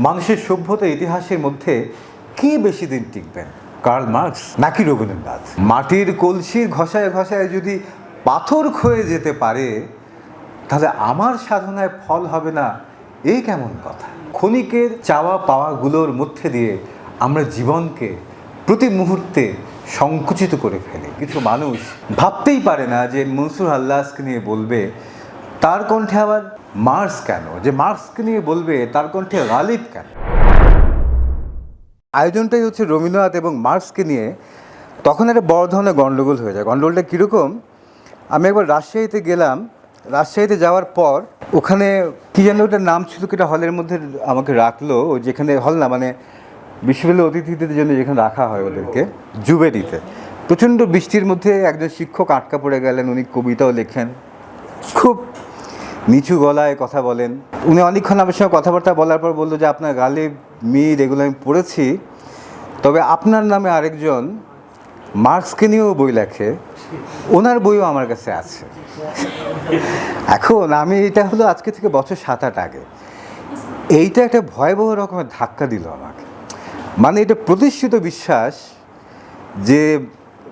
মানুষের সভ্যতা ইতিহাসের মধ্যে কি বেশি দিন টিকবেন? কার্ল মার্কস নাকি রবীন্দ্রনাথ? মাটির কলসির ঘষায় ঘষায় যদি পাথর ক্ষয়ে যেতে পারে, তাহলে আমার সাধনায় ফল হবে না? এই কেমন কথা? ক্ষণিকের চাওয়া পাওয়াগুলোর মধ্যে দিয়ে আমরা জীবনকে প্রতি মুহূর্তে সংকুচিত করে ফেলি। কিছু মানুষ ভাবতেই পারে না যে মনসুর আল্লাহকে নিয়ে বলবে, তার কণ্ঠে আবার মার্স কেন? যে মার্সকে নিয়ে বলবে, তার কণ্ঠে গালিব কেন? আয়োজনটাই হচ্ছে রবীন্দ্রনাথ এবং মার্কসকে নিয়ে। তখন একটা বড় ধরনের গণ্ডগোল হয়ে যায়। গণ্ডগোলটা কীরকম? আমি একবার রাজশাহীতে গেলাম। রাজশাহীতে যাওয়ার পর, ওখানে কী যেন ওটার নাম ছিল কিটা হলের মধ্যে আমাকে রাখল। যেখানে হল না মানে বিশ্ববিদ্যালয় অতিথিদের জন্য যেখানে রাখা হয় ওদেরকে। জুবেরিতে। প্রচণ্ড বৃষ্টির মধ্যে একজন শিক্ষক আটকা পড়ে গেলেন। উনি কবিতাও লেখেন। খুব নিচু গলায় কথা বলেন। উনি অনেকক্ষণ আমার সঙ্গে কথাবার্তা বলার পর বলল যে, আপনার গালে মির এগুলো আমি পড়েছি। তবে আপনার নামে আরেকজন মার্কসকে নিয়েও বই লেখে। ওনার বইও আমার কাছে আছে। এখন আমি, এটা হলো আজকে থেকে বছর সাত আট আগে। এইটা একটা ভয়াবহ রকমের ধাক্কা দিল আমাকে। মানে এটা প্রতিষ্ঠিত বিশ্বাস যে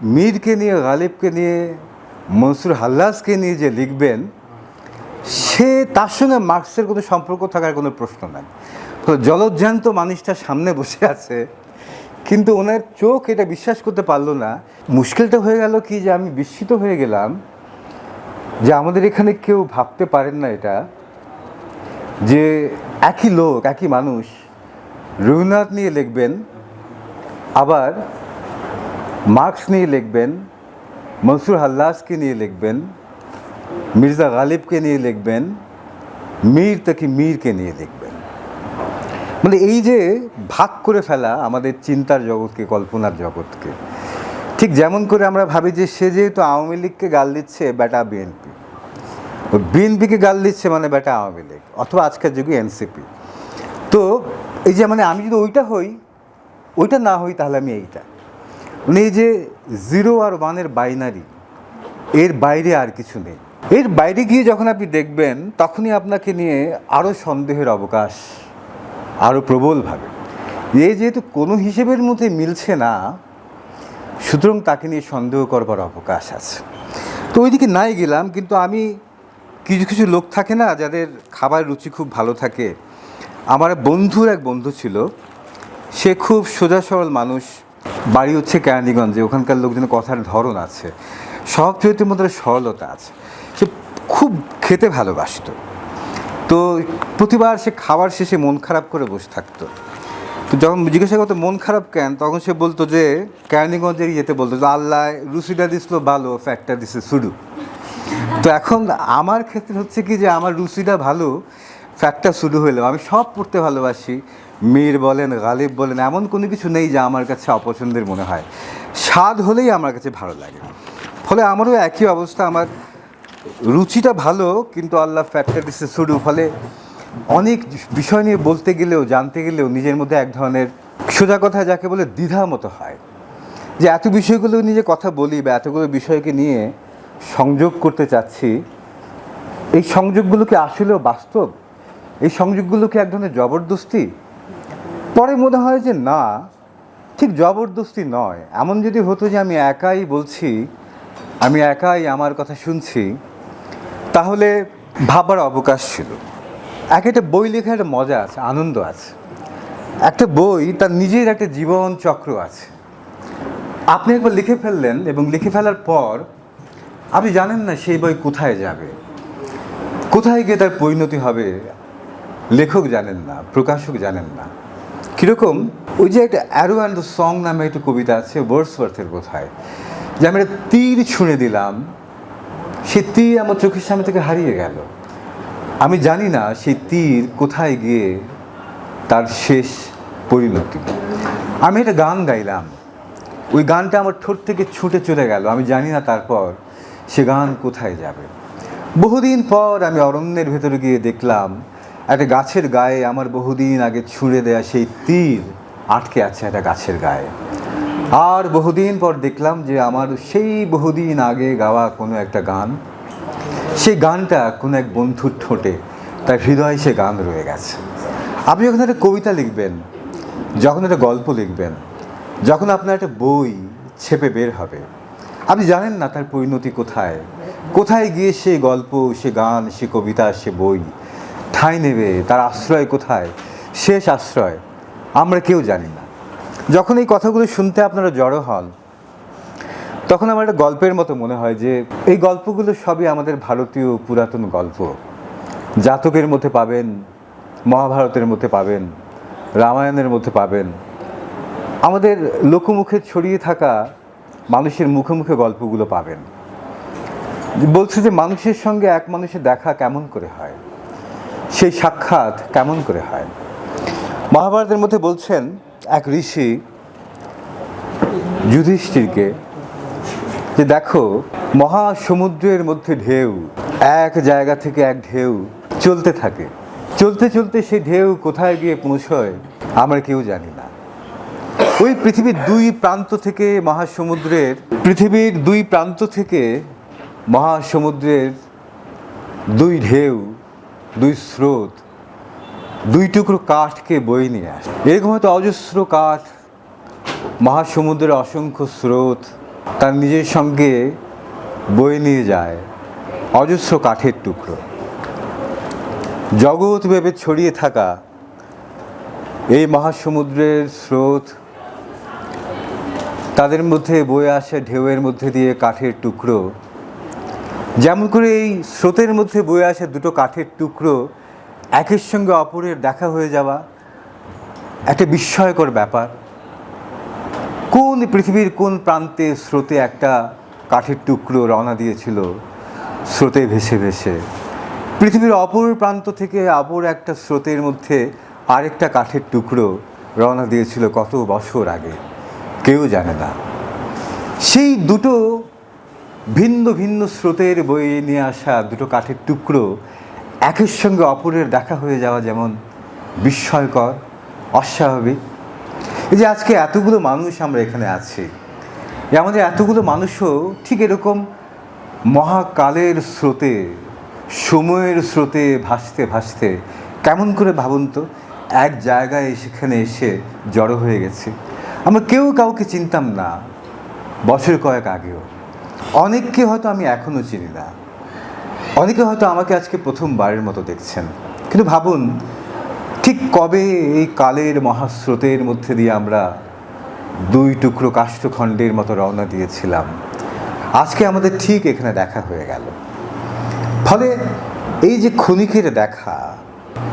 মীরকে নিয়ে, গালিবকে নিয়ে, মনসুর হাল্লাসকে নিয়ে যে লিখবেন সে তার সঙ্গে মার্কসের কোনো সম্পর্ক থাকার কোনো প্রশ্ন নাই। তো জলজ্জান্ত মানুষটা সামনে বসে আছে, কিন্তু ওনার চোখ এটা বিশ্বাস করতে পারল না। মুশকিলটা হয়ে গেল কি যে আমি বিস্মিত হয়ে গেলাম যে আমাদের এখানে কেউ ভাবতে পারেন না এটা, যে একই লোক, একই মানুষ রবীন্দ্রনাথ নিয়ে লিখবেন, আবার মার্কস নিয়ে লিখবেন, মনসুর হাল্লাসকে নিয়ে লিখবেন মির্জা গালিবকে নিয়ে লিখবেন, মীর তাকে মীরকে নিয়ে লিখবেন। মানে এই যে ভাগ করে ফেলা আমাদের চিন্তার জগৎকে, কল্পনার জগৎকে, ঠিক যেমন করে আমরা ভাবি যে সে যেহেতু আওয়ামী লীগকে গাল দিচ্ছে বেটা বিএনপি। বিএনপিকে গাল দিচ্ছে মানে বেটা আওয়ামী লীগ, অথবা আজকের যুগে এনসিপি। তো এই যে মানে আমি যদি ওইটা হই, ওইটা না হই তাহলে আমি এইটা। মানে এই যে জিরো আর ওয়ানের বাইনারি, এর বাইরে আর কিছু নেই। এর বাইরে গিয়ে যখন আপনি দেখবেন, তখনই আপনাকে নিয়ে আরও সন্দেহের অবকাশ আরও প্রবলভাবে। এ যেহেতু কোনো হিসেবের মধ্যে মিলছে না, সুতরাং তাকে নিয়ে সন্দেহ করবার অবকাশ আছে। তো ওইদিকে নাই গেলাম, কিন্তু আমি কিছু কিছু লোক থাকে না, যাদের খাবার রুচি খুব ভালো থাকে। আমার বন্ধুর এক বন্ধু ছিল, সে খুব সোজা সরল মানুষ, বাড়ি হচ্ছে কেরানীগঞ্জে, ওখানকার লোকজনের কথার ধরন আছে। সব চরিত্রের মধ্যে সরলতা আছে। খুব খেতে ভালোবাসত। তো প্রতিবার সে খাবার শেষে মন খারাপ করে বসে থাকতো। তো যখন জিজ্ঞাসা করতো, মন খারাপ কেন? তখন সে বলতো যে কেরানীগঞ্জের ইয়েতে বলতো। যে আল্লাহ রুচিটা দিছিল, ভালো ফ্যাক্টটা দিছে শুরু তো এখন আমার ক্ষেত্রে হচ্ছে কি যে, আমার রুচিটা ভালো ফ্যাক্টটা শুরু হলো আমি সব পড়তে ভালোবাসি। মীর বলেন, গালিব বলেন, এমন কোনো কিছু নেই যা আমার কাছে অপছন্দের মনে হয়। স্বাদ হলেই আমার কাছে ভালো লাগে। ফলে আমারও একই অবস্থা। আমার রুচিটা ভালো, কিন্তু আল্লাহ ফ্যাক্টর দিচ্ছে শুরু। ফলে অনেক বিষয় নিয়ে বলতে গেলেও, জানতে গেলেও নিজের মধ্যে এক ধরনের সোজা কথা যাকে বলে দ্বিধা মতো হয়। যে এত বিষয়গুলো নিয়ে কথা বলি বা এতগুলো বিষয়কে নিয়ে সংযোগ করতে চাচ্ছি, এই সংযোগগুলো কি আসলেও বাস্তব? এই সংযোগগুলো কি এক ধরনের জবরদস্তি? পরে মনে হয় যে না, ঠিক জবরদস্তি নয়। এমন যদি হতো যে আমি একাই বলছি, আমি একাই আমার কথা শুনছি তাহলে ভাবার অবকাশ ছিল। এক একটা বই লেখার মজা আছে, আনন্দ আছে। একটা বই, তার নিজের একটা জীবন চক্র আছে। আপনি একবার লিখে ফেললেন এবং লিখে ফেলার পর, আপনি জানেন না সেই বই কোথায় যাবে। কোথায় গিয়ে তার পরিণতি হবে, লেখক জানেন না, প্রকাশক জানেন না। কীরকম? ওই যে একটা অ্যারো অ্যান্ড সং নামে একটা কবিতা আছে ওয়ার্ডসওয়ার্থের কোথায় যে আমি একটা তীর ছুঁড়ে দিলাম সে তীর আমার চোখের সামনে থেকে হারিয়ে গেল। আমি জানি না সেই তীর কোথায় গিয়ে তার শেষ পরিণতি। আমি একটা গান গাইলাম। ওই গানটা আমার ঠোঁট থেকে ছুটে চলে গেল। আমি জানি না তারপর সে গান কোথায় যাবে। বহুদিন পর আমি অরণ্যের ভেতরে গিয়ে দেখলাম, একটা গাছের গায়ে আমার বহুদিন আগে ছুঁড়ে দেয়া সেই তীর আটকে আছে একটা গাছের গায়ে। আর বহুদিন পর দেখলাম যে আমার সেই বহুদিন আগে গাওয়া কোনো একটা গান, সেই গানটা কোনো এক বন্ধুর ঠোঁটে, তার হৃদয়ে সে গান রয়ে গেছে। আপনি যখন একটা কবিতা লিখবেন, যখন একটা গল্প লিখবেন, যখন আপনার একটা বই ছেপে বের হবে, আপনি জানেন না তার পরিণতি কোথায়? কোথায় গিয়ে সে গল্প, সে গান, সে কবিতা, সে বই ঠাঁই নেবে? তার আশ্রয় কোথায়? শেষ আশ্রয় আমরা কেউ জানি না। যখন এই কথাগুলো শুনতে আপনারা জড়ো হন, তখন আমার একটা গল্পের মতো মনে হয় যে এই গল্পগুলো সবই আমাদের ভারতীয় পুরাতন গল্প। জাতকের মধ্যে পাবেন, মহাভারতের মধ্যে পাবেন, রামায়ণের মধ্যে পাবেন। আমাদের লোকমুখে ছড়িয়ে থাকা মানুষের মুখে মুখে গল্পগুলো পাবেন। বলছে যে মানুষের সঙ্গে এক মানুষের দেখা কেমন করে হয়? সেই সাক্ষাৎ কেমন করে হয়? মহাভারতের মধ্যে বলছেন এক ঋষি যুধিষ্ঠিরকে যে দেখো, মহাসমুদ্রের মধ্যে ঢেউ, এক জায়গা থেকে এক ঢেউ চলতে থাকে। চলতে চলতে সেই ঢেউ কোথায় গিয়ে পৌঁছয়, আমরা কেউ জানি না। ওই পৃথিবীর দুই প্রান্ত থেকে মহাসমুদ্রের, পৃথিবীর দুই প্রান্ত থেকে মহাসমুদ্রের দুই ঢেউ, দুই স্রোত দুই টুকরো কাঠকে বয়ে নিয়ে আসে। এরকম হয়তো অজস্র কাঠ, মহাসমুদ্রের অসংখ্য স্রোত তার নিজের সঙ্গে বয়ে নিয়ে যায়। অজস্র কাঠের টুকরো। জগৎ ভেবে ছড়িয়ে থাকা এই মহাসমুদ্রের স্রোত তাদের মধ্যে বয়ে আসে ঢেউয়ের মধ্যে দিয়ে কাঠের টুকরো। যেমন করে এই স্রোতের মধ্যে বয়ে আসে দুটো কাঠের টুকরো একের সঙ্গে অপরের দেখা হয়ে যাওয়া একটা বিস্ময়কর ব্যাপার। কোন পৃথিবীর কোন প্রান্তে স্রোতে একটা কাঠের টুকরো রওনা দিয়েছিল? স্রোতে ভেসে ভেসে। পৃথিবীর অপর প্রান্ত থেকে অপর একটা স্রোতের মধ্যে আরেকটা কাঠের টুকরো রওনা দিয়েছিল কত বছর আগে? কেউ জানে না। সেই দুটো ভিন্ন ভিন্ন স্রোতের বয়ে নিয়ে আসা দুটো কাঠের টুকরো একের সঙ্গে অপরের দেখা হয়ে যাওয়া যেমন বিস্ময়কর, অস্বাভাবিক। এই যে আজকে এতগুলো মানুষ আমরা এখানে আছি আমাদের এতগুলো মানুষও ঠিক এরকম মহাকালের স্রোতে, সময়ের স্রোতে ভাসতে ভাসতে কেমন করে ভাবুন তো, এক জায়গায় সেখানে এসে জড়ো হয়ে গেছে। আমরা কেউ কাউকে চিনতাম না, বছর কয়েক আগেও। অনেককে হয়তো আমি এখনও চিনি না। অনেকে হয়তো আমাকে আজকে প্রথমবারের মতো দেখছেন। কিন্তু ভাবুন, ঠিক কবে এই কালের মহাস্রোতের মধ্যে দিয়ে আমরা দুই টুকরো কাষ্ঠখণ্ডের মতো রওনা দিয়েছিলাম। আজকে আমাদের ঠিক এখানে দেখা হয়ে গেল। ফলে এই যে ক্ষণিকের দেখা,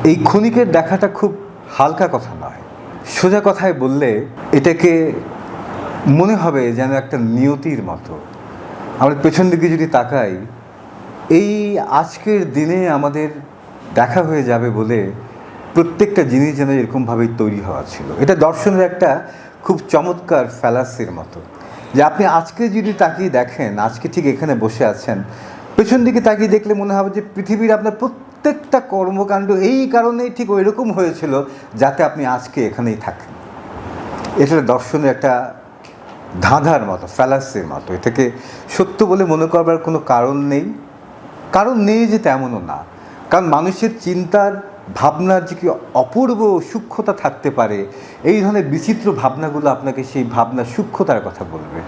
এই ক্ষণিকের দেখাটা খুব হালকা কথা নয়। সোজা কথায় বললে এটাকে মনে হবে যেন একটা নিয়তির মতো। আমরা পেছন দিকে যদি তাকাই এই আজকের দিনে আমাদের দেখা হয়ে যাবে বলে প্রত্যেকটা জিনিস যেন এরকমভাবেই তৈরি হওয়া ছিল। এটা দর্শনের একটা খুব চমৎকার ফ্যালাসির মতো। যে আপনি আজকে যদি তাকিয়ে দেখেন, আজকে ঠিক এখানে বসে আছেন, পেছন দিকে তাকিয়ে দেখলে মনে হবে যে পৃথিবীর আপনার প্রত্যেকটা কর্মকাণ্ড এই কারণেই ঠিক ওই রকম হয়েছিল যাতে আপনি আজকে এখানেই থাকেন। এটা দর্শনের একটা ধাঁধার মতো, ফ্যালাসির মতো। এটাকে সত্য বলে মনে করবার কোনো কারণ নেই। কারণ নেই যে তেমনও না। কারণ মানুষের চিন্তার ভাবনার যে কি অপূর্ব সূক্ষ্মতা থাকতে পারে, এই ধরনের বিচিত্র ভাবনাগুলো আপনাকে সেই ভাবনার সূক্ষ্মতার কথা বলবে।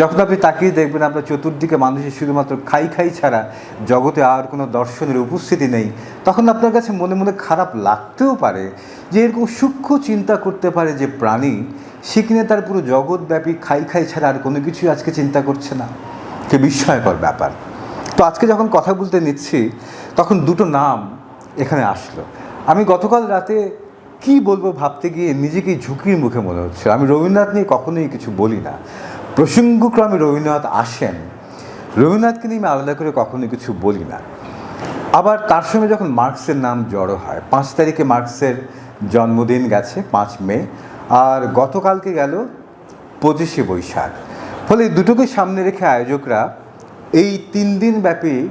যখন আপনি তাকিয়ে দেখবেন আপনার চতুর্দিকে মানুষের শুধুমাত্র খাই খাই ছাড়া জগতে আর কোনো দর্শনের উপস্থিতি নেই, তখন আপনার কাছে মনে মনে খারাপ লাগতেও পারে যে এরকম সূক্ষ্ম চিন্তা করতে পারে যে প্রাণী, সে কিনে তার পুরো জগৎব্যাপী খাই খাই ছাড়া আর কোনো কিছুই আজকে চিন্তা করছে না। সে বিস্ময়কর ব্যাপার। তো আজকে যখন কথা বলতে নিচ্ছি, তখন দুটো নাম এখানে আসলো। আমি গতকাল রাতে কি বলব ভাবতে গিয়ে নিজেকেই ঝুঁকির মুখে মনে হচ্ছে আমি রবীন্দ্রনাথ নিয়ে কখনোই কিছু বলি না। প্রসঙ্গক্রমে রবীন্দ্রনাথ আসেন। রবীন্দ্রনাথকে নিয়ে আমি আলাদা করে কখনোই কিছু বলি না। আবার তার সঙ্গে যখন মার্কসের নাম জড়ো হয়, পাঁচ তারিখে মার্কসের জন্মদিন গেছে, পাঁচ মে, আর গতকালকে গেল পঁচিশে বৈশাখ। ফলে দুটোকে সামনে রেখে আয়োজকরা এই তিন দিন ব্যাপী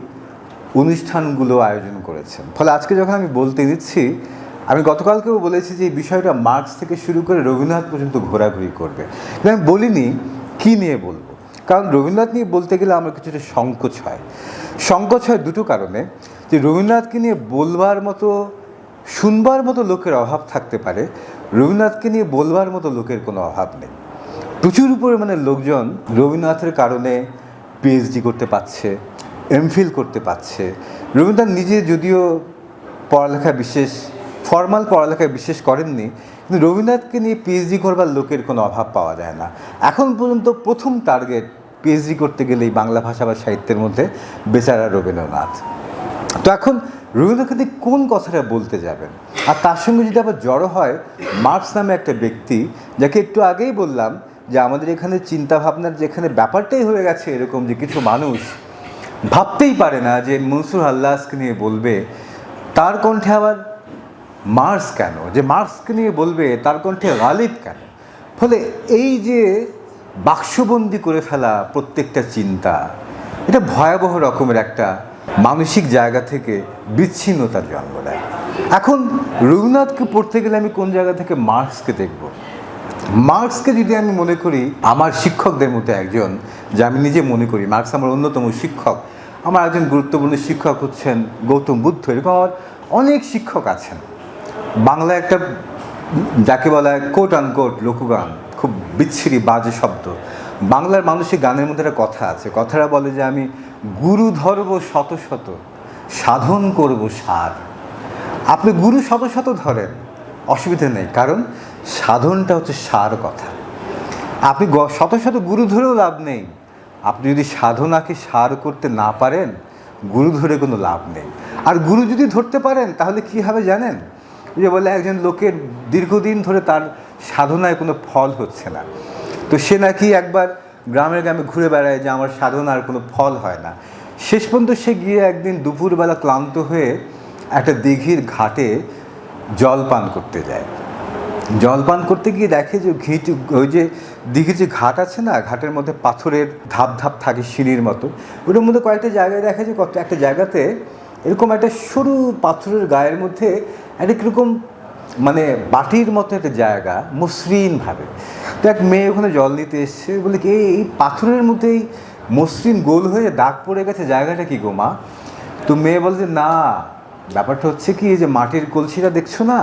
অনুষ্ঠানগুলো আয়োজন করেছেন। ফলে আজকে যখন আমি বলতে দিচ্ছি, আমি গতকালকেও বলেছি যে এই বিষয়টা মার্কস থেকে শুরু করে রবীন্দ্রনাথ পর্যন্ত ঘোরাঘুরি করবে। কিন্তু আমি বলিনি কী নিয়ে বলব। কারণ রবীন্দ্রনাথ নিয়ে বলতে গেলে আমার কিছুটা সংকোচ হয়। সংকোচ হয় দুটো কারণে। যে রবীন্দ্রনাথকে নিয়ে বলবার মতো, শুনবার মতো লোকের অভাব থাকতে পারে। রবীন্দ্রনাথকে নিয়ে বলবার মতো লোকের কোনো অভাব নেই। প্রচুর পরিমাণে লোকজন রবীন্দ্রনাথের কারণে পিএইচডি করতে পারছে এমফিল করতে পারছে। রবীন্দ্রনাথ নিজে যদিও পড়ালেখা বিশেষ ফর্মাল পড়ালেখা বিশেষ করেননি, কিন্তু রবীন্দ্রনাথকে নিয়ে পিএইচডি করবার লোকের কোনো অভাব পাওয়া যায় না। এখন পর্যন্ত প্রথম টার্গেট পিএইচডি করতে গেলেই বাংলা ভাষা বা সাহিত্যের মধ্যে বেচারা রবীন্দ্রনাথ। তো এখন রবীন্দ্রনাথ নিয়ে কোন কথাটা বলতে যাবেন? আর তার সঙ্গে যদি আবার জড়ো হয়, মার্কস নামে একটা ব্যক্তি, যাকে একটু আগেই বললাম যে আমাদের এখানে চিন্তা ভাবনার যেখানে ব্যাপারটাই হয়ে গেছে এরকম যে কিছু মানুষ ভাবতেই পারে না যে মনসুর আল্লাহকে নিয়ে বলবে, তার কণ্ঠে আবার মার্স কেন? যে মার্কসকে নিয়ে বলবে, তার কণ্ঠে গালিব কেন? ফলে এই যে বাক্সবন্দি করে ফেলা প্রত্যেকটা চিন্তা, এটা ভয়াবহ রকমের একটা মানসিক জায়গা থেকে বিচ্ছিন্নতার জন্ম দেয়। এখন রঘুনাথকে পড়তে গেলে আমি কোন জায়গা থেকে মার্কসকে দেখব? মার্কসকে যদি আমি মনে করি, আমার শিক্ষকদের মধ্যে একজন, যে আমি নিজে মনে করি মার্কস আমার অন্যতম শিক্ষক, আমার একজন গুরুত্বপূর্ণ শিক্ষক হচ্ছেন গৌতম বুদ্ধ। এরকম আমার অনেক শিক্ষক আছেন। বাংলা একটা, যাকে বলা হয় কোট আনকোট লোকগান, খুব বিচ্ছিরি, বাজে শব্দ। বাংলার মানুষের গানের মধ্যে একটা কথা আছে। কথাটা বলে যে আমি গুরু ধরব শত শত, সাধন করব সার। আপনি গুরু শত শত ধরেন, অসুবিধে নেই। কারণ সাধনটা হচ্ছে সার কথা। আপনি শত শত গুরু ধরেও লাভ নেই। আপনি যদি সাধনাকে সার করতে না পারেন, গুরু ধরে কোনো লাভ নেই। আর গুরু যদি ধরতে পারেন, তাহলে কি হবে জানেন? যে বলে একজন লোকের দীর্ঘদিন ধরে তার সাধনায় কোনো ফল হচ্ছে না। তো সে নাকি একবার গ্রামে গ্রামে ঘুরে বেড়ায় যে আমার সাধনার কোনো ফল হয় না। শেষ পর্যন্ত সে গিয়ে একদিন দুপুরবেলা ক্লান্ত হয়ে একটা দিঘির ঘাটে জল পান করতে যায়। জল পান করতে গিয়ে দেখে যে ঘিট ওই যে দিঘির যে ঘাট আছে না, ঘাটের মধ্যে পাথরের ধাপ ধাপ থাকে সিঁড়ির মতো, ওটার মধ্যে কয়েকটা জায়গায় দেখে যে কত একটা জায়গাতে এরকম একটা সরু পাথরের গায়ের মধ্যে একটা কীরকম মানে বাটির মতো একটা জায়গা মসৃণভাবে তো এক মেয়ে ওখানে জল নিতে এসছে, বলে কি, এই পাথরের মধ্যেই মসৃণ গোল হয়ে দাগ পড়ে গেছে জায়গাটা কি গো মা? তো মেয়ে বলে যে না, ব্যাপারটা হচ্ছে কি, এই যে মাটির কলসিটা দেখছ না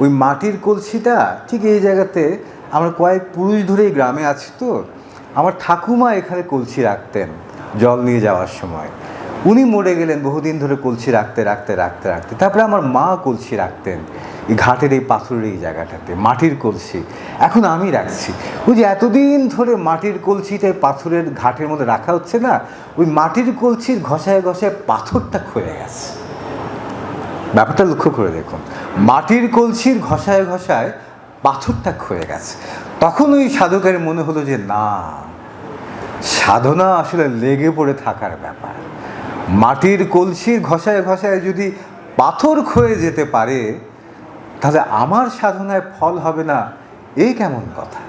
ওই মাটির কলসিটা ঠিক এই জায়গাতে আমরা কয়েক পুরুষ ধরে এই গ্রামে আছি তো, আমার ঠাকুমা এখানে কলসি রাখতেন জল নিয়ে যাওয়ার সময়। উনি মরে গেলেন বহুদিন ধরে কলসি রাখতে রাখতে রাখতে রাখতে। তারপরে আমার মা কলসি রাখতেন এই ঘাটের এই পাথরের এই জায়গাটাতে, মাটির কলসি। এখন আমি রাখছি। ওই যে এতদিন ধরে মাটির কলসিটা পাথরের ঘাটের মধ্যে রাখা হচ্ছে না, ওই মাটির কলসির ঘষায় ঘষায় পাথরটা ক্ষয়ে গেছে। ব্যাপারটা লক্ষ্য করে দেখুন। মাটির কলসির ঘষায় ঘষায় পাথরটা ক্ষয়ে গেছে। তখন ওই সাধকের মনে হলো যে, না, সাধনা আসলে লেগে পড়ে থাকার ব্যাপার। মাটির কলসির ঘষায় ঘষায় যদি পাথর ক্ষয়ে যেতে পারে, তাহলে আমার সাধনায় ফল হবে না। এই কেমন কথা?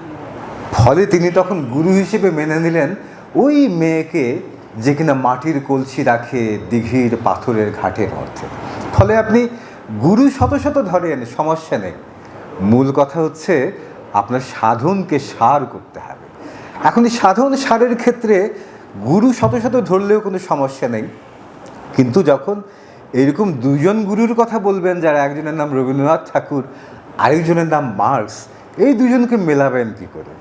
ফলে তিনি তখন গুরু হিসেবে মেনে নিলেন, ওই মেয়েকে যে কিনা মাটির কলসি রাখে দিঘির পাথরের ঘাটের অর্থে ফলে আপনি গুরু শত শত ধরেন, সমস্যা নেই। মূল কথা হচ্ছে আপনার সাধনকে সার করতে হবে। এখন এই সাধন সারের ক্ষেত্রে গুরু শত শত ধরলেও কোনো সমস্যা নেই। কিন্তু যখন এরকম দুজন গুরুর কথা বলবেন, যারা একজনের নাম রবীন্দ্রনাথ ঠাকুর, আরেকজনের নাম মার্কস, এই দুজনকে মেলাবেন কি করে?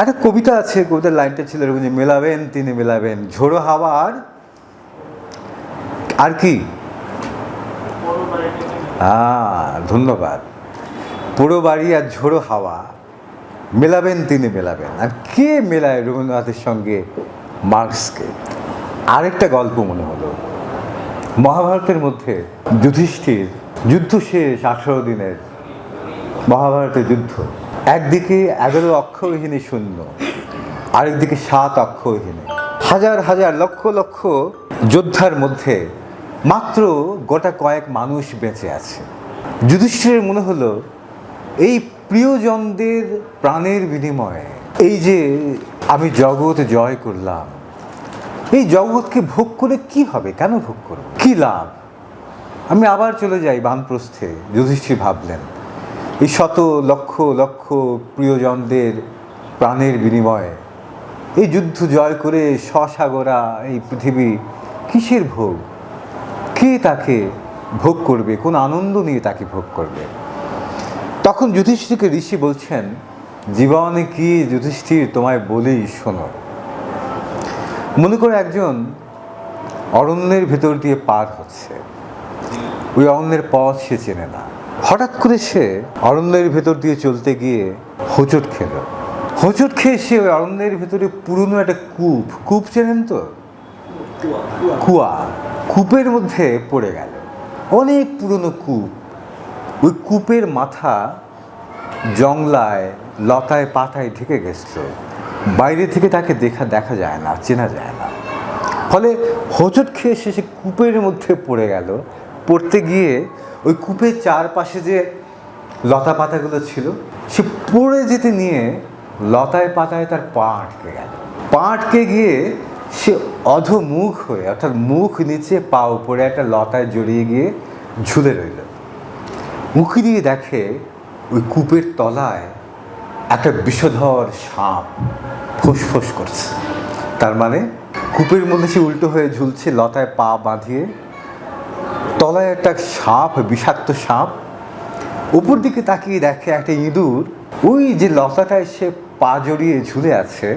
একটা কবিতা আছে, কবিতার লাইনটা ছিল এরকম যে, মেলাবেন, তিনি মেলাবেন। ঝোড়ো হাওয়া আর আর কি? হ্যাঁ ধন্যবাদ। পোড়ো বাড়ি আর ঝোড়ো হাওয়া। মেলাবেন, তিনি মেলাবেন। আর কে মেলায় রবীন্দ্রনাথের সঙ্গে মার্কসকে? আরেকটা গল্প মনে হলো। মহাভারতের মধ্যে যুধিষ্ঠির যুদ্ধ শেষ আঠারো দিনের মহাভারতের যুদ্ধ। একদিকে এগারো অক্ষরহীনী শূন্য, আরেকদিকে সাত অক্ষরহীনী। হাজার হাজার লক্ষ লক্ষ যোদ্ধার মধ্যে মাত্র গোটা কয়েক মানুষ বেঁচে আছে। যুধিষ্ঠিরের মনে হলো, এই প্রিয়জনদের প্রাণের বিনিময়ে এই যে আমি জগৎ জয় করলাম, এই জগৎকে ভোগ করে কি হবে? কেন ভোগ করব? কি লাভ? আমি আবার চলে যাই বানপ্রস্থে, যুধিষ্ঠির ভাবলেন। এই শত লক্ষ লক্ষ প্রিয়জনদের প্রাণের বিনিময়ে এই যুদ্ধ জয় করে সসাগরা এই পৃথিবী কিসের ভোগ? কে তাকে ভোগ করবে? কোন আনন্দ নিয়ে তাকে ভোগ করবে? তখন যুধিষ্ঠিরকে ঋষি বলছেন, জীবনে কি যুধিষ্ঠির তোমায় বলি শোনো। মনে করে একজন অরণ্যের ভেতর দিয়ে পার হচ্ছে। ওই অরণ্যের পথ সে চেনে না। হঠাৎ করে সে অরণ্যের ভেতর দিয়ে চলতে গিয়ে হোঁচট খেল। হোঁচট খেয়ে সে ওই অরণ্যের ভেতরে পুরনো একটা কূপ। কূপ চেনেন তো? কুয়া। কূপের মধ্যে পড়ে গেল। অনেক পুরনো কূপ। ওই কূপের মাথা জংলায়, লতায়, পাতায় ঢেকে গেছিল। বাইরে থেকে তাকে দেখা দেখা যায় না, চেনা যায় না। ফলে হোঁচট খেয়ে সে সে কূপের মধ্যে পড়ে গেল। পড়তে গিয়ে ওই কূপের চারপাশে যে লতা পাতাগুলো ছিল, সে পড়ে যেতে নিয়ে লতায়, পাতায় তার পা আটকে গেল। পা আটকে গিয়ে সে অধমুখ হয়ে, অর্থাৎ মুখ নিচে পা উপরে একটা লতায় জড়িয়ে গিয়ে ঝুলে রইল। উঁকি দিয়ে দেখে ওই কূপের তলায় একটা বিষধর সাপ ফোঁস করছে। তার মানে কূপের মধ্যে সে উল্টো হয়ে ঝুলছে, লতায় পা বাঁধিয়ে। তলায় একটা সাপ, বিষাক্ত সাপ, উপর দিকে তাকিয়ে দেখে একটা ইঁদুর, ওই যে লতাটায় সে পা জড়িয়ে ঝুলে আছে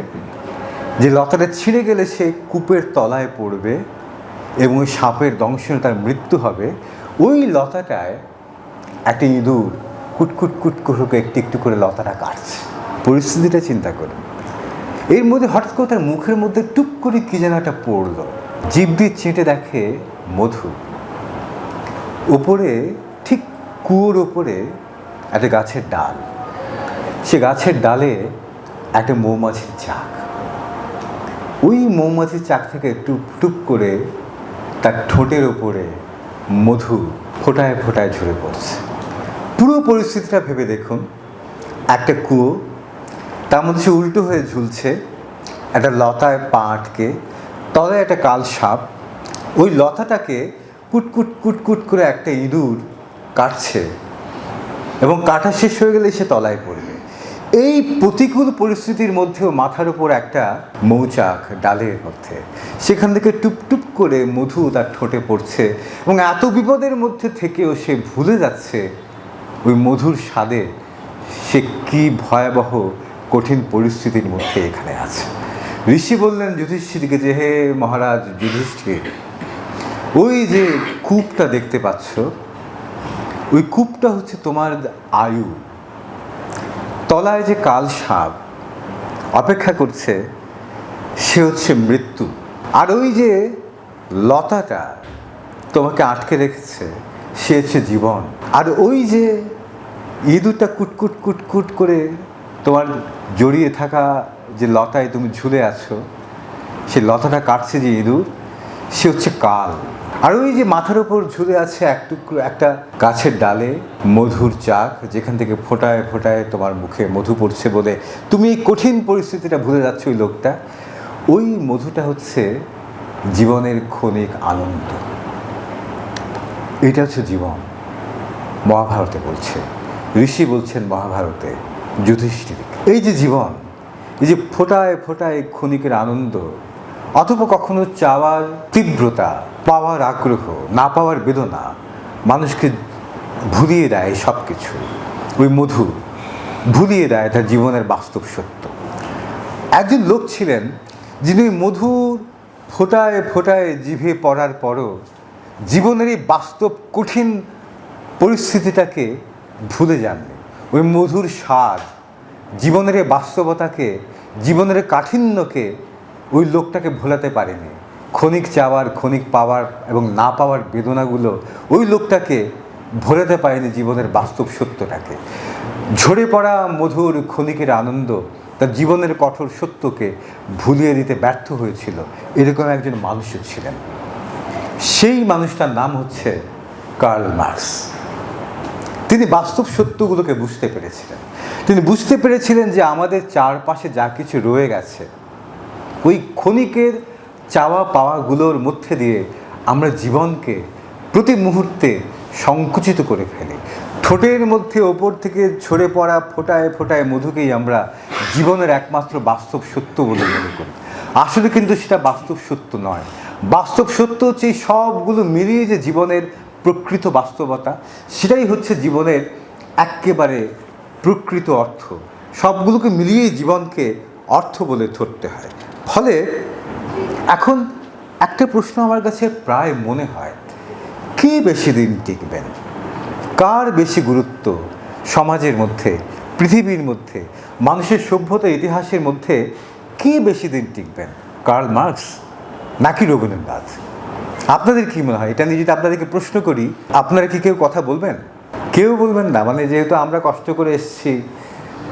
যে লতাটা ছিঁড়ে গেলে সে কূপের তলায় পড়বে এবং ওই সাপের দংশনে তার মৃত্যু হবে, ওই লতাটায় একটা ইঁদুর কুটকুট কুট করে একটু একটু করে লতাটা কাটছে। পরিস্থিতিটা চিন্তা করে এর মধ্যে হঠাৎ করে তার মুখের মধ্যে টুক করে কী যেন একটা পড়ল। জিভ দিয়ে চেটে দেখে মধু। উপরে ঠিক কুয়োর ওপরে একটা গাছের ডাল। সে গাছের ডালে একটা মৌমাছির চাক ওই মৌমাছির চাক থেকে টুপ টুপ করে তার ঠোঁটের ওপরে মধু ফোটায় ফোটায় ঝরে পড়ছে। পুরো পরিস্থিতিটা ভেবে দেখুন, একটা কুয়ো, তার মধ্যে উল্টো হয়ে ঝুলছে, একটা লতায় পা আটকে, তলায় একটা কাল সাপ, ওই লতাটাকে কুটকুট কুটকুট করে একটা ইঁদুর কাটছে এবং কাটা শেষ হয়ে গেলে সে তলায় পড়বে। এই প্রতিকূল পরিস্থিতির মধ্যেও মাথার উপর একটা মৌচাক ডালের মধ্যে। সেখান থেকে টুপ টুপ করে মধু তার ঠোঁটে পড়ছে এবং এত বিপদের মধ্যে থেকেও সে ভুলে যাচ্ছে ওই মধুর স্বাদে সে কি ভয়াবহ কঠিন পরিস্থিতির মধ্যে এখানে আছে। ঋষি বললেন, যুধিষ্ঠিরকে যে হে মহারাজ, যুধিষ্ঠির, ওই যে কূপটা দেখতে পাচ্ছ, ওই কূপটা হচ্ছে তোমার আয়ু। তলায় যে কাল সাপ অপেক্ষা করছে, সে হচ্ছে মৃত্যু। আর ওই যে লতাটা তোমাকে আটকে রেখেছে, সে হচ্ছে জীবন। আর ওই যে ইঁদুরটা কুটকুট কুটকুট করে তোমার জড়িয়ে থাকা যে লতায় তুমি ঝুলে আছো সে লতাটা কাটছে যে ইঁদুর, সে হচ্ছে কাল। আর ওই যে মাথার উপর ঝুলে আছে এক টুকরো একটা গাছের ডালে মধুর চাক, যেখান থেকে ফোটায় ফোটায় তোমার মুখে মধু পড়ছে বলে। তুমি এই কঠিন পরিস্থিতিটা ভুলে যাচ্ছ ওই লোকটা। ওই মধুটা হচ্ছে জীবনের ক্ষণিক আনন্দ। এটা হচ্ছে জীবন। মহাভারতে বলছে। ঋষি বলছেন মহাভারতে, যুধিষ্ঠির। এই যে জীবন, এই যে ফোটায় ফোটায় ক্ষণিকের আনন্দ, অথবা কখনো চাওয়ার তীব্রতা পাওয়ার আগ্রহ, না পাওয়ার বেদনা, মানুষকে ভুলিয়ে দেয় সব কিছু ওই মধু ভুলিয়ে দেয় তার জীবনের বাস্তব সত্য। একজন লোক ছিলেন যিনি মধুর ফোটায় ফোটায় জিভে পড়ার পরও জীবনের এই বাস্তব কঠিন পরিস্থিতিটাকে ভুলে যাননি। ওই মধুর স্বাদ, জীবনের বাস্তবতাকে, জীবনের কাঠিন্যকে ওই লোকটাকে ভোলাতে পারেনি। ক্ষণিক চাওয়ার, ক্ষণিক পাওয়ার এবং না পাওয়ার বেদনাগুলো ওই লোকটাকে ভোলাতে পারেনি জীবনের বাস্তব সত্যটাকে। ঝরে পড়া মধুর ক্ষণিকের আনন্দ তার জীবনের কঠোর সত্যকে ভুলিয়ে দিতে ব্যর্থ হয়েছিল। এরকম একজন মানুষও ছিলেন। সেই মানুষটার নাম হচ্ছে কার্ল মার্কস। তিনি বাস্তব সত্যগুলোকে বুঝতে পেরেছিলেন। তিনি বুঝতে পেরেছিলেন যে আমাদের চারপাশে যা কিছু রয়ে গেছে, ওই ক্ষণিকের চাওয়া পাওয়াগুলোর মধ্যে দিয়ে আমরা জীবনকে প্রতি মুহূর্তে সংকুচিত করে ফেলি। ঠোঁটের মধ্যে ওপর থেকে ঝরে পড়া ফোটায় ফোটায় মধুকেই আমরা জীবনের একমাত্র বাস্তব সত্য বলে মনে করি। আসলে কিন্তু সেটা বাস্তব সত্য নয়। বাস্তব সত্য হচ্ছে এই সবগুলো মিলিয়ে যে জীবনের প্রকৃত বাস্তবতা, সেটাই হচ্ছে জীবনের একেবারে প্রকৃত অর্থ। সবগুলোকে মিলিয়ে জীবনকে অর্থ বলে ধরতে হয়। ফলে এখন একটা প্রশ্ন আমার কাছে প্রায় মনে হয়, কে বেশি দিন টিকবেন? কার বেশি গুরুত্ব সমাজের মধ্যে, পৃথিবীর মধ্যে, মানুষের সভ্যতা, ইতিহাসের মধ্যে কে বেশি দিন টিকবেন? কার্ল মার্কস নাকি রবীন্দ্রনাথ? আপনাদের কি মনে হয়? এটা নিয়ে যদি আপনাদেরকে প্রশ্ন করি, আপনারা কি কেউ কথা বলবেন? কেউ বলবেন না মানে যেহেতু আমরা কষ্ট করে এসেছি,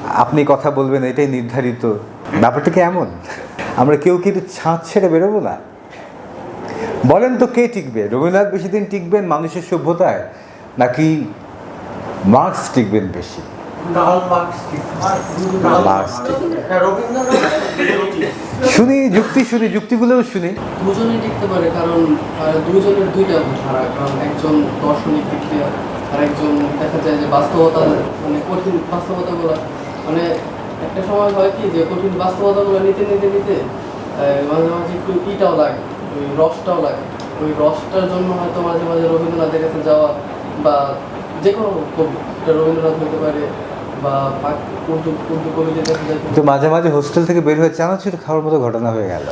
আপনি কথা বলবেন, এটাই নির্ধারিত। ব্যাপারটা কি এমন? আমরা কেউ কিন্তু ছাঁচ ছেড়ে বেরোবো না? বলেন তো কে টিকবে? রবীন্দ্রনাথ বেশি দিন টিকবেন মানুষের সভ্যতায়, নাকি মার্কস টিকবেন বেশি? শুনি, যুক্তি শুনি, যুক্তিগুলোও শুনি। দুজনেই টিকতে পারে, কারণ দুজনের দুইটা ধারা কারণ একজন দর্শনিক দিক দিয়ে আর একজন দেখা যায় যে বাস্তবতা মানে কঠিন বাস্তবতাগুলো মানে একটা সময় হয় কি যে কঠিন বাস্তবতাগুলো নিতে নিতে নিতে মাঝে মাঝে একটু ইটাও লাগে, ওই রসটাও লাগে। ওই রসটার জন্য হয়তো মাঝে মাঝে রবীন্দ্রনাথের কাছে যাওয়া বা যে কোনো কবি রবীন্দ্রনাথ হতে পারে তো মাঝে মাঝে হোস্টেল থেকে বের হয়ে চানাচুর খাওয়ার মতো ঘটনা হয়ে গেল।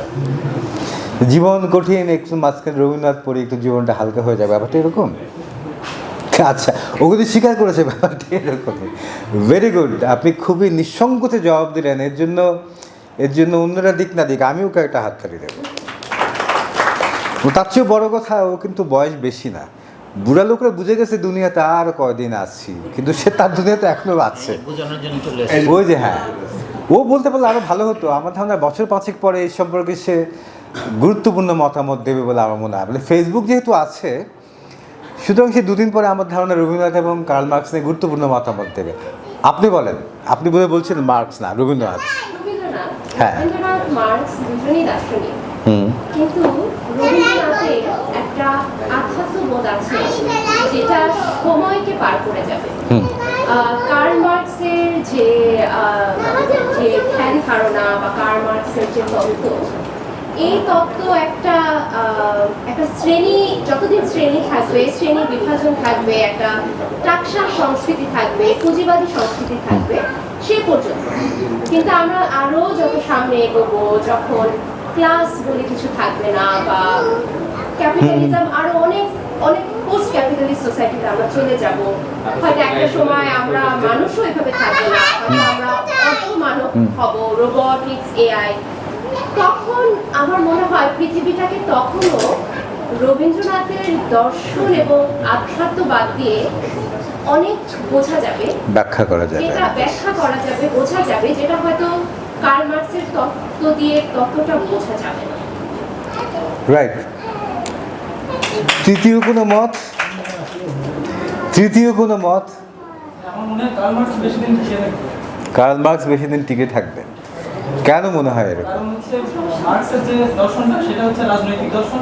জীবন কঠিন, একটু মাঝখানে রবীন্দ্রনাথ পড়ে, একটু জীবনটা হালকা হয়ে যাবে, ব্যাপারটা এরকম? আচ্ছা ওগুলি স্বীকার করেছে ব্যাপারটা এরকম ভেরি গুড আপনি খুবই নিঃসংকোচে জবাব দিলেন। এর জন্য এর জন্য অন্যরা দিক না দিক আমি আমিও কয়েকটা হাততালি দেবো। ও তার চেয়েও বড় কথা ও কিন্তু বয়স বেশি না। বুড়া লোকরা বুঝে গেছে দুনিয়াতে আর কয়দিন আছি কিন্তু সে তার দুনিয়াতে এখনও আছে। ওই যে হ্যাঁ। ও বলতে পারলে আরও ভালো হতো। আমার ধারণা বছর পাঁচেক পরে এই সম্পর্কে সে গুরুত্বপূর্ণ মতামত দেবে বলে আমার মনে হয়। ফেসবুক যেহেতু আছে সুতরাং সে দুদিন পরে আমার ধারণা রবীন্দ্রনাথ এবং কার্ল মার্কস নিয়ে গুরুত্বপূর্ণ মতামত দেবে। আপনি বলেন আপনি বলে বলছেন মার্কস না রবীন্দ্রনাথ। হ্যাঁ। রবীন্দ্রনাথ। মার্কস দুজনেই দার্শনিক। হুম। কিন্তু রবীন্দ্রনাথের একটা আধ্যাত্মবোধ আছে যেটা সময়কে পার করে যাবে। কার্ল মার্কসের যে যে ধ্যান ধারণা বা কার্ল মার্কসের যে তত্ত্ব এই তত্ত্ব একটা একটা শ্রেণি যতদিন শ্রেণি থাকবে শ্রেণি বিভাজন থাকবে একটা টাকসা সংস্কৃতি থাকবে পুঁজিবাদী সংস্কৃতি থাকবে সে পর্যন্ত। কিন্তু আমরা আরও যত সামনে এগোবো যখন ক্লাস বলে কিছু থাকবে না বা ক্যাপিটালিজম আরও অনেক অনেক পোস্ট ক্যাপিটালিস্ট সোসাইটিতে আমরা চলে যাব হয়তো একটা সময় আমরা মানুষও এভাবে থাকব না আমরা অর্থ মানব হব রোবটিক্স এআই তখন আমার মনে হয় পৃথিবীটাকে তখনও রবীন্দ্রনাথের দর্শন এবং আধ্যাত্মবাদ দিয়ে অনেক বোঝা যাবে। ব্যাখ্যা করা যাবে। যেটা ব্যাখ্যা করা যাবে বোঝা যাবে যেটা হয়তো কার্ল মার্কসের তত্ত্ব দিয়ে তত্ত্বটা বোঝা যাবে না। রাইট তৃতীয় কোনো মত? তৃতীয় কোনো মত? আমার মনে কার্ল মার্কস বেশি দিন টিকে থাকবে। কার্ল মার্কস বেশি দিন টিকে থাকবেন কেন মনে হয় এরকম? মার্কসের যে দর্শনটা সেটা হচ্ছে রাজনৈতিক দর্শন।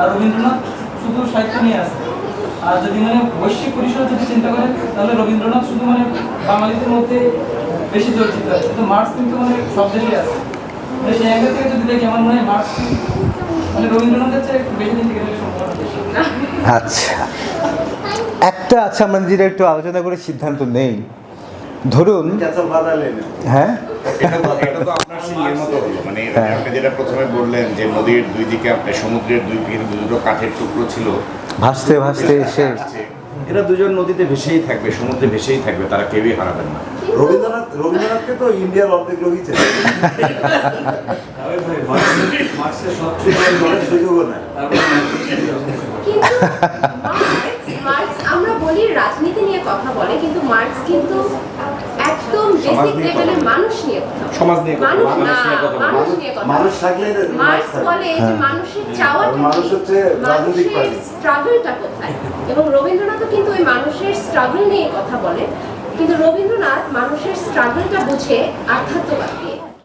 আর রবীন্দ্রনাথ শুধু সাহিত্য নিয়ে আসে আর যদি মানে বৈশ্বিক পরিসরে যদি চিন্তা করেন তাহলে রবীন্দ্রনাথ শুধু মানে বাঙালিদের মধ্যে বেশি চর্চিত আছে। কিন্তু মার্কস কিন্তু মানে সব দেশেই আছে। মানে সেই অ্যাঙ্গেল থেকে যদি দেখি আমার মনে হয় মার্কস মানে রবীন্দ্রনাথের চেয়ে একটু বেশি দিন থেকে আচ্ছা। একটা আচ্ছা আমরা যেটা একটু আলোচনা করে সিদ্ধান্ত নেই। ধরুন হ্যাঁ? এটা তো আপনার সেই মতো হলো মানে হ্যাঁ। আপনি যেটা প্রথমে বললেন যে নদীর দুই দিকে আপনার সমুদ্রের দুই দিকে দুটো কাঠের টুকরো ছিল ভাসতে ভাসতে এসে আসছে। এরা দুজন নদীতে ভেসেই থাকবে সমুদ্রে ভেসেই থাকবে তারা কেউই হারাবেন না রবীন্দ্রনাথ রবীন্দ্রনাথকে তো ইন্ডিয়ার অর্ধেক লোকই চেনে সুযোগও নেয় কিন্তু মার্কস মার্কস আমরা বলি রাজনীতি নিয়ে কথা বলে কিন্তু মার্কস কিন্তু একদম বেসিক লেভেলের মানুষ নিয়ে কথা সমাজ নিয়ে কথা মানুষ না নিয়ে কথা মানুষ নিয়ে কথা মানুষ থাকলে মার্কস বলে যে মানুষের চাওয়াটা মানুষ হচ্ছে রাজনৈতিক স্ট্রাগলটা কোথায়? এবং রবীন্দ্রনাথ কিন্তু ওই মানুষের স্ট্রাগল নিয়ে কথা বলে। কিন্তু রবীন্দ্রনাথ মানুষের স্ট্রাগলটা বুঝে আধ্যাত্মবাদ দিয়ে